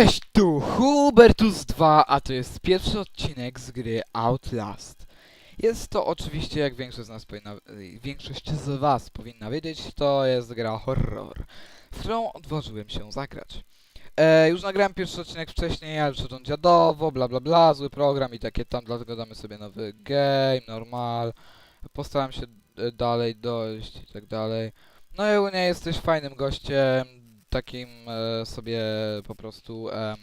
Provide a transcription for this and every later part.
Cześć, tu Hubertus 2, a to jest pierwszy odcinek z gry Outlast. Jest to oczywiście, jak większość z nas powinna, większość z was powinna wiedzieć, to jest gra horror, w którą odważyłem się zagrać. E, już nagrałem pierwszy odcinek wcześniej, ale przyszedł dziadowo, bla bla bla, zły program i takie tam, dlatego damy sobie nowy game, normal. Postaram się e, dalej dojść i tak dalej. No i ogólnie jesteś fajnym gościem, takim e, sobie po prostu em,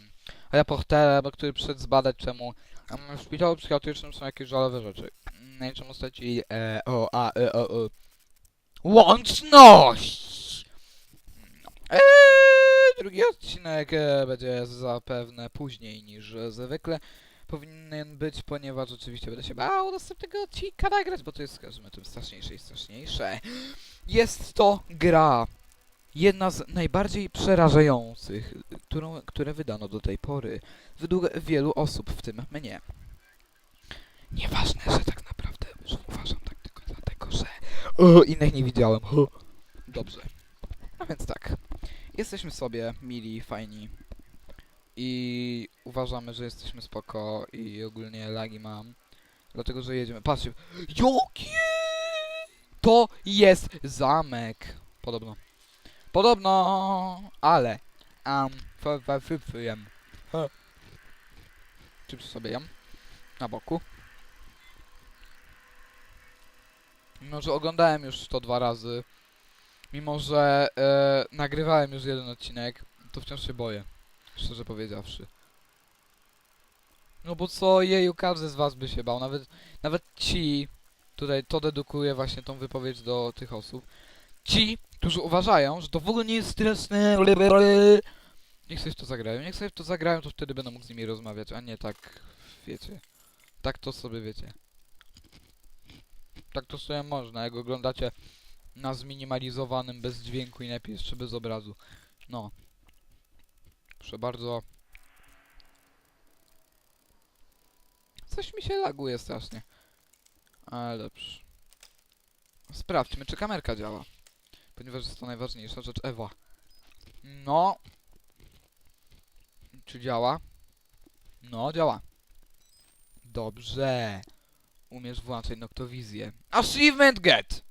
reporterem, który przyszedł zbadać czemu em, w szpitalu psychiatrycznym są jakieś żalowe rzeczy. No i czemu straci e, o, a, e, o, o. Łączność! No. Eee, drugi odcinek e, będzie zapewne później niż zwykle powinien być, ponieważ oczywiście będę się bał następnego odcinka nagrać, bo to jest każdym tym straszniejsze i straszniejsze. Jest to gra jedna z najbardziej przerażających, którą, które wydano do tej pory, według wielu osób, w tym mnie. Nieważne, że tak naprawdę, uważam tak tylko dlatego, że o, innych nie widziałem. Ho. Dobrze. A więc tak. Jesteśmy sobie mili, fajni i uważamy, że jesteśmy spoko i ogólnie lagi mam. Dlatego, że jedziemy. Patrzcie. Jakie? To jest zamek. Podobno. Podobno, ale um, wiem. Czym sobie jem? Na boku. Mimo, że oglądałem już to dwa razy, mimo, że e, nagrywałem już jeden odcinek, to wciąż się boję, szczerze powiedziawszy. No bo co, jeju, każdy z was by się bał, nawet, nawet ci, tutaj to dedukuje właśnie tą wypowiedź do tych osób, ci, którzy uważają, że to w ogóle nie jest straszne. Niech sobie w to zagrają. Niech sobie w to zagrają, to wtedy będę mógł z nimi rozmawiać, a nie tak, wiecie. Tak to sobie wiecie. Tak to sobie można, jak oglądacie na zminimalizowanym, bez dźwięku i najlepiej jeszcze bez obrazu. No. Proszę bardzo. Coś mi się laguje strasznie. Ale dobrze. Sprawdźmy, czy kamerka działa ponieważ jest to najważniejsza rzecz. Ewa. No. Czy działa? No, działa. Dobrze. Umiesz włączać noktowizję. Achievement get!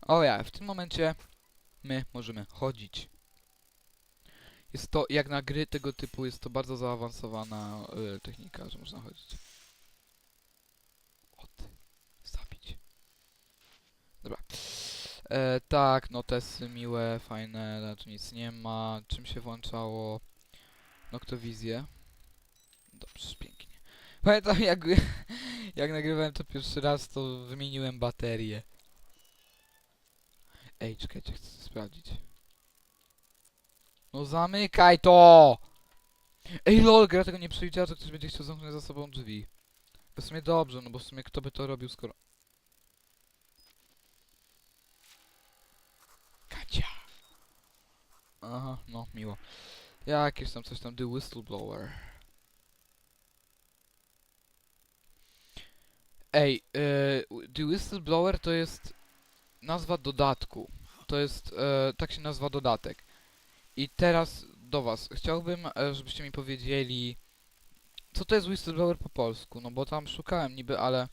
O ja, w tym momencie my możemy chodzić. Jest to, jak na gry tego typu, jest to bardzo zaawansowana y, technika, że można chodzić. O ty, zabić. Dobra. E, tak, notesy miłe, fajne, znaczy nic nie ma. Czym się włączało? Noktowizję. Dobrze, pięknie. Pamiętam jak, jak nagrywałem to pierwszy raz, to wymieniłem baterię. Ej, czekajcie, chcę sprawdzić. No zamykaj to! Ej lol, gra tego nie przewidziała, że ktoś będzie chciał zamknąć za sobą drzwi. W sumie dobrze, no bo w sumie kto by to robił, skoro... Aha, no, miło. Jakieś tam coś tam, The Whistleblower. Ej, yy, The Whistleblower to jest nazwa dodatku. To jest, e, tak się nazywa dodatek. I teraz do was. Chciałbym, e, żebyście mi powiedzieli, co to jest Whistleblower po polsku. No bo tam szukałem niby, ale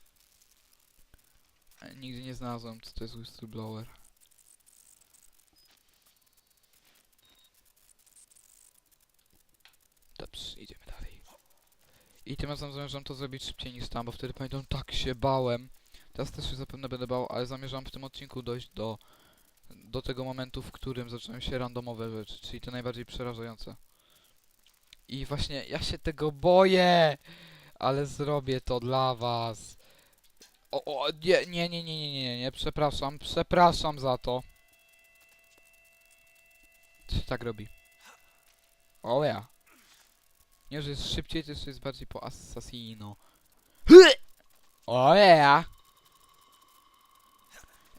e, nigdy nie znalazłem, co to jest Whistleblower. Idziemy dalej. I tym razem zamierzam to zrobić szybciej niż tam, bo wtedy pamiętam, tak się bałem. Teraz też się zapewne będę bał, ale zamierzam w tym odcinku dojść do, do tego momentu, w którym zaczynają się randomowe rzeczy, czyli te najbardziej przerażające. I właśnie ja się tego boję, ale zrobię to dla was. O, o, nie, nie, nie, nie, nie, nie, nie, przepraszam, przepraszam za to. Co tak robi? O ja. Nie, że jest szybciej, to jest bardziej po assassino. O ja!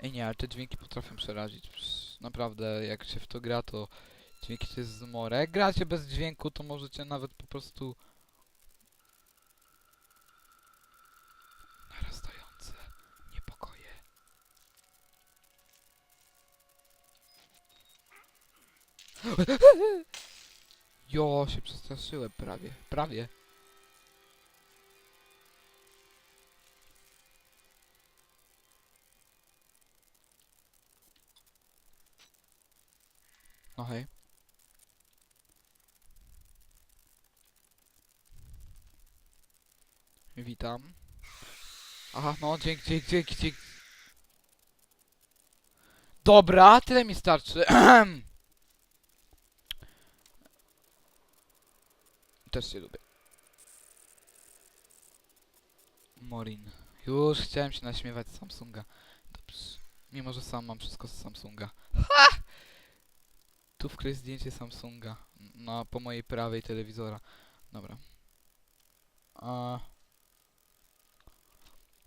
Ej nie, ale te dźwięki potrafią przerazić. Naprawdę, jak się w to gra, to dźwięki to jest zmora. Jak gracie bez dźwięku, to możecie nawet po prostu... Narastające niepokoje. Jo, się przestraszyłem prawie. Prawie. No hej. Witam. Aha, no dzięki, dzięki, dzięki, dzięki. Dobra, tyle mi starczy. Też się lubię. Morin. Już chciałem się naśmiewać z Samsunga. Dobrze. Mimo, że sam mam wszystko z Samsunga. Ha! Tu wkryj zdjęcie Samsunga. No, po mojej prawej telewizora. Dobra. A...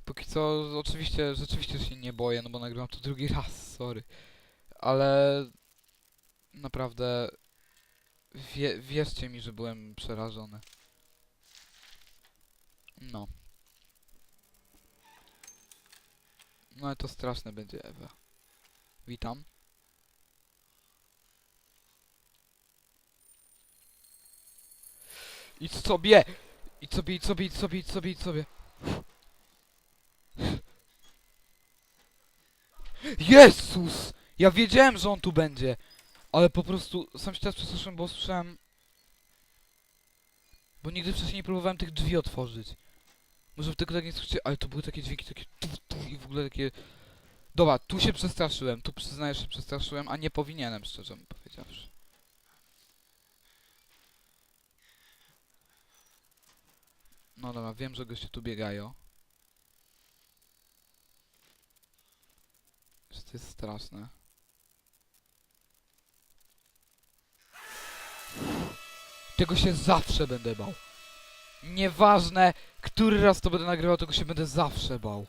Póki co, oczywiście, rzeczywiście się nie boję, no bo nagrywam to drugi raz, sorry. Ale... Naprawdę... Wie, wierzcie mi, że byłem przerażony. No. No ale to straszne będzie, Ewa. Witam. Idź sobie! Idź sobie, idź sobie, idź sobie, idź sobie, idź sobie. Jezus! Ja wiedziałem, że on tu będzie. Ale po prostu sam się teraz przestraszyłem, bo słyszałem... Bo nigdy wcześniej nie próbowałem tych drzwi otworzyć. Może tylko tak nie słyszycie, ale to były takie dźwięki, takie tu, tu i w ogóle takie... Dobra, tu się przestraszyłem, tu przyznaję, że się przestraszyłem, a nie powinienem, szczerze powiedziawszy. No dobra, wiem, że goście tu biegają. Że to jest straszne. Tego się zawsze będę bał. Nieważne, który raz to będę nagrywał, tego się będę zawsze bał.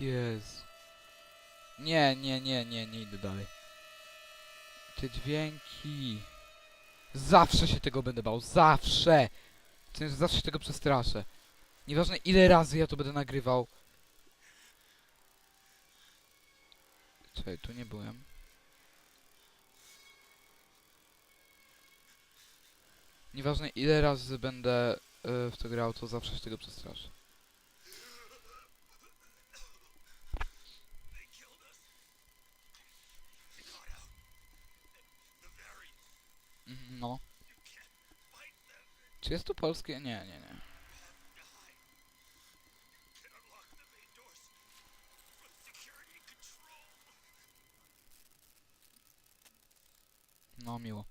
Jezu. Nie, nie, nie, nie, nie idę dalej. Te dźwięki. Zawsze się tego będę bał, zawsze! Zawsze się tego przestraszę. Nieważne ile razy ja to będę nagrywał. Czekaj, tu nie byłem. Nieważne ile razy będę y, w to grał, to zawsze się tego przestraszę. Mhm, No. Czy jest tu polskie? Nie, nie, nie. No, miło.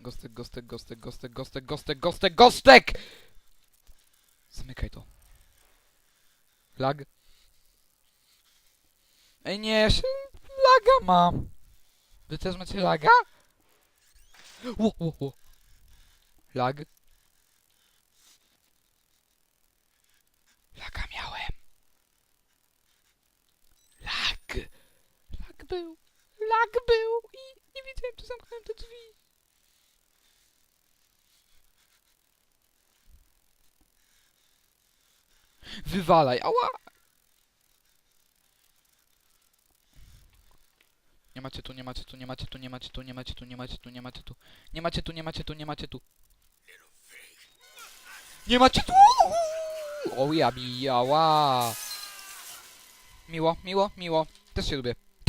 Gostek, gostek, gostek, gostek, gostek, gostek, gostek, gostek! Zamykaj to. Lag? Ej, nie, laga mam. Wy też macie laga? Ło, ło, ło. Lag? Laga miałem. Lag. Był. Lag był i nie wiedziałem, czy zamknąłem te drzwi. Wywalaj, ała! Nie macie tu, nie macie tu, nie macie tu, nie macie tu, nie macie tu, nie macie tu, nie macie tu. Nie macie tu, nie macie tu, nie macie tu. Nie macie tu! O ja bijała! Miło, miło, miło. Też się lubię.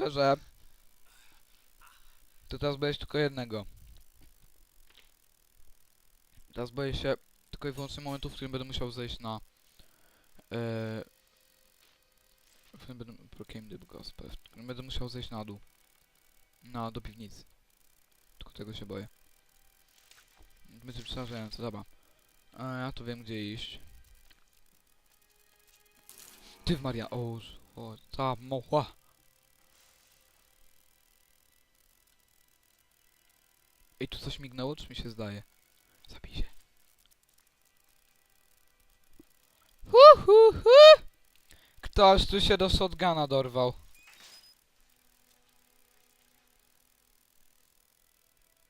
Szczerze. To teraz boję się tylko jednego. Teraz boję się tylko i wyłącznie momentu, w którym będę musiał zejść na... Yy, w którym będę proclaim the gospel, w którym będę musiał zejść na dół. Na, do piwnicy. Tylko tego się boję. Będzie przerażające, dobra. A ja tu wiem gdzie iść. Ty w Maria, o, o, ta moła. Ej, tu coś mignęło, czy mi się zdaje? Zabij się. Hu, hu, hu. Ktoś tu się do shotguna dorwał.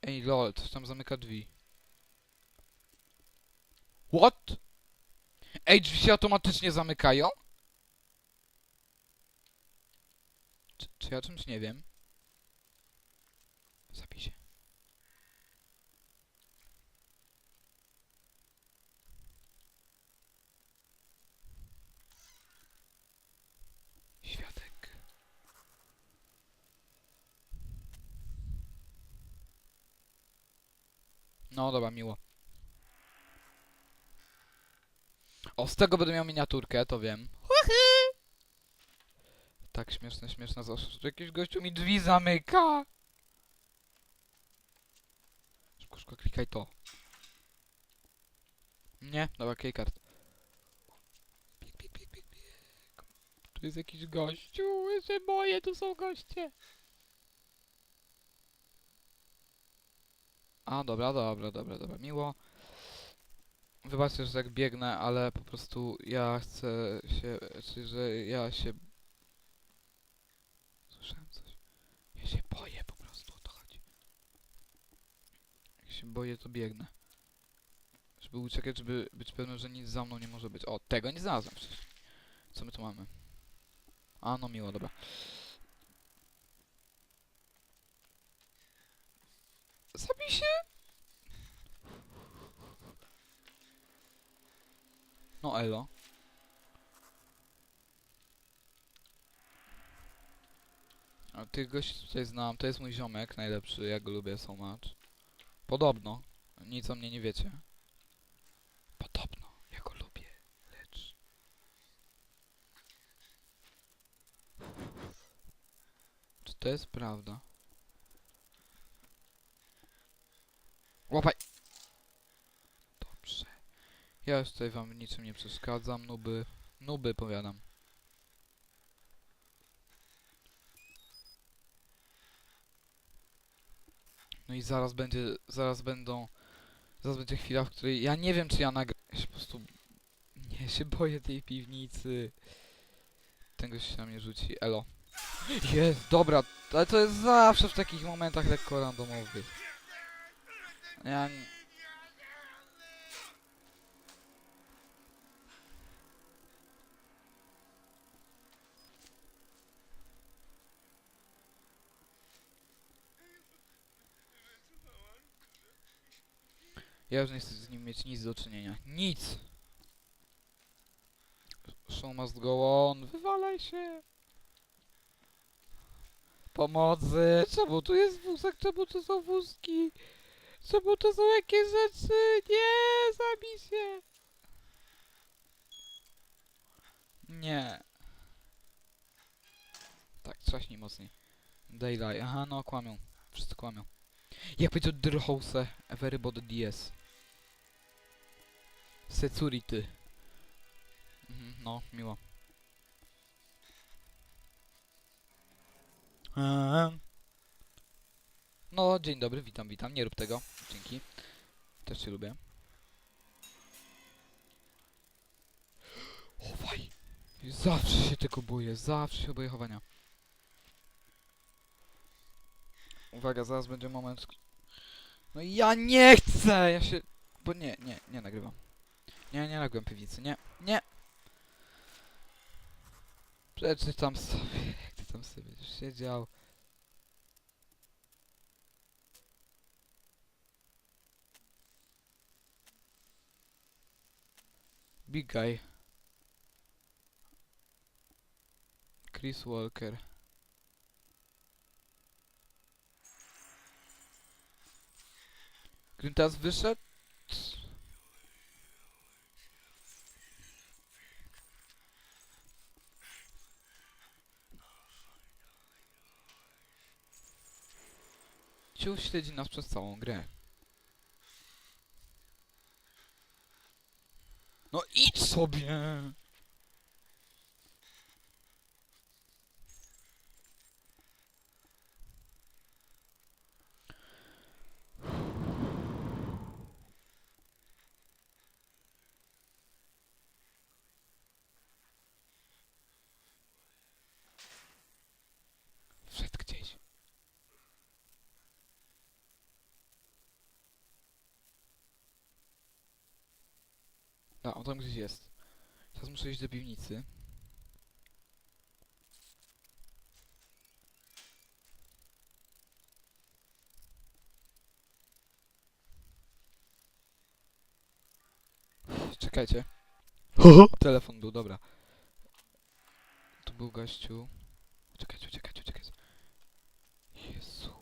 Ej, lol, coś tam zamyka drzwi. What? Ej, drzwi się automatycznie zamykają? Czy, czy ja czymś nie wiem? Zabij się. Świadek. No dobra, miło. O, z tego będę miał miniaturkę, to wiem. Tak śmieszne, śmieszne zawsze, że jakiś gościu mi drzwi zamyka. Szybko, szybko, klikaj to. Nie, dobra, keycard. Bieg, bieg, bieg, bieg, bieg. Tu jest jakiś gościu, ja się boję, tu są goście. A, dobra, dobra, dobra, dobra, miło. Wybaczcie, że tak biegnę, ale po prostu ja chcę się, czy że ja się... Słyszałem coś. Ja się boję po prostu, o to chodzi. Jak się boję, to biegnę. Żeby uciekać, żeby być pewnym, że nic za mną nie może być. O, tego nie znalazłem przecież. Co my tu mamy? A, no miło, dobra. Zabij się! No elo. A tych gości tutaj znam, to jest mój ziomek najlepszy, ja go lubię so much. Podobno. Nic o mnie nie wiecie. Podobno, ja go lubię, lecz... Czy to jest prawda? Łapaj! Dobrze. Ja już tutaj wam niczym nie przeszkadzam, nuby. Nuby, powiadam. No i zaraz będzie, zaraz będą, zaraz będzie chwila, w której ja nie wiem, czy ja nagram. Ja się po prostu, nie, się boję tej piwnicy. Tego się na mnie rzuci, elo. Jest, dobra, ale to jest zawsze w takich momentach lekko randomowych. Ja... n- Ja już nie chcę z nim mieć nic do czynienia. Nic! Show must go on. Wywalaj się! Pomocy! Czemu tu jest wózek? Czemu tu są wózki? Czemu to są jakieś rzeczy? Nie! Zabij się! Nie. Tak, trzaśnij mocniej. Daylight. Aha, no kłamią. Wszyscy kłamią. Jak powiedział Drhouse, everybody DS. Security. Mhm, no, miło. Eee. No, dzień dobry, witam, witam. Nie rób tego. Dzięki. Też cię lubię. Chowaj! Zawsze się tego boję, zawsze się boję chowania. Uwaga, zaraz będzie moment. No ja nie chcę! Ja się... Bo nie, nie, nie nagrywam. Nie, nie nagrywam piwnicy, nie, nie! Przeczytam sobie, jak ty tam sobie będziesz siedział. Big Guy. Chris Walker. Grintas wyszedł? Ciu śledzi nas przez całą grę. No idź sobie! Wszedł gdzieś. A, on tam gdzieś jest. Teraz muszę iść do piwnicy. Czekajcie. Telefon był, dobra. Tu był gościu. Czekajcie, czekajcie, czekajcie. Jezu.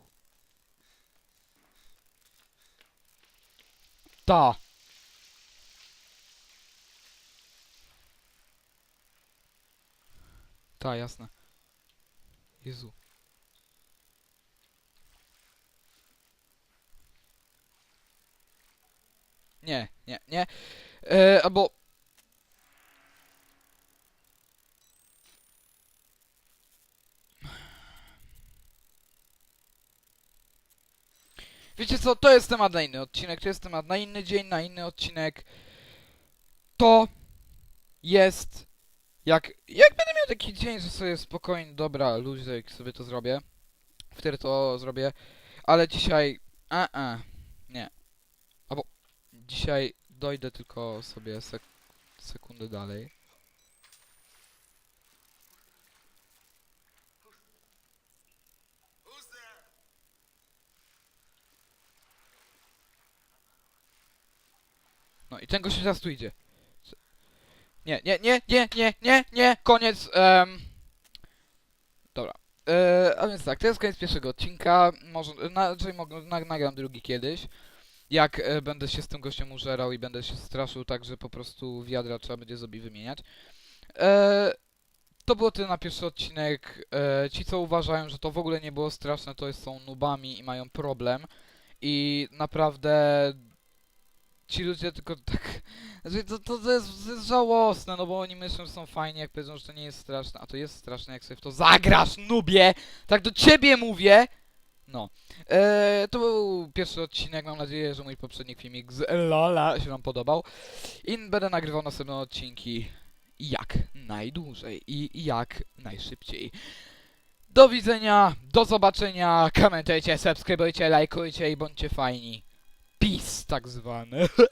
Ta! Ta, jasne. Jezu. Nie, nie, nie. E, albo... Wiecie co, to jest temat na inny odcinek, to jest temat na inny dzień, na inny odcinek. To jest jak, jak taki dzień, że sobie spokojnie, dobra, luźek sobie to zrobię. Wtedy to zrobię. Ale dzisiaj, a, a, nie. Albo dzisiaj dojdę tylko sobie sek sekundę dalej. No i ten gościu teraz tu idzie. Nie, nie, nie, nie, nie, nie, nie, koniec. em. Dobra. E, a więc tak, to jest koniec pierwszego odcinka. Może, na, raczej mogę, na, nagram drugi kiedyś. Jak e, będę się z tym gościem użerał i będę się straszył tak, że po prostu wiadra trzeba będzie sobie wymieniać. E, to było tyle na pierwszy odcinek. E, ci, co uważają, że to w ogóle nie było straszne, to są nubami i mają problem. I naprawdę ci ludzie tylko tak. Znaczy to, to, to, jest, to jest żałosne, no bo oni myślą, że są fajni, jak powiedzą, że to nie jest straszne, a to jest straszne, jak sobie w to zagrasz, nubie! Tak do ciebie mówię! No. Eee, to był pierwszy odcinek, mam nadzieję, że mój poprzedni filmik z Lola się wam podobał. I będę nagrywał następne odcinki jak najdłużej i jak najszybciej. Do widzenia, do zobaczenia, komentujcie, subskrybujcie, lajkujcie i bądźcie fajni. Peace tak zwane.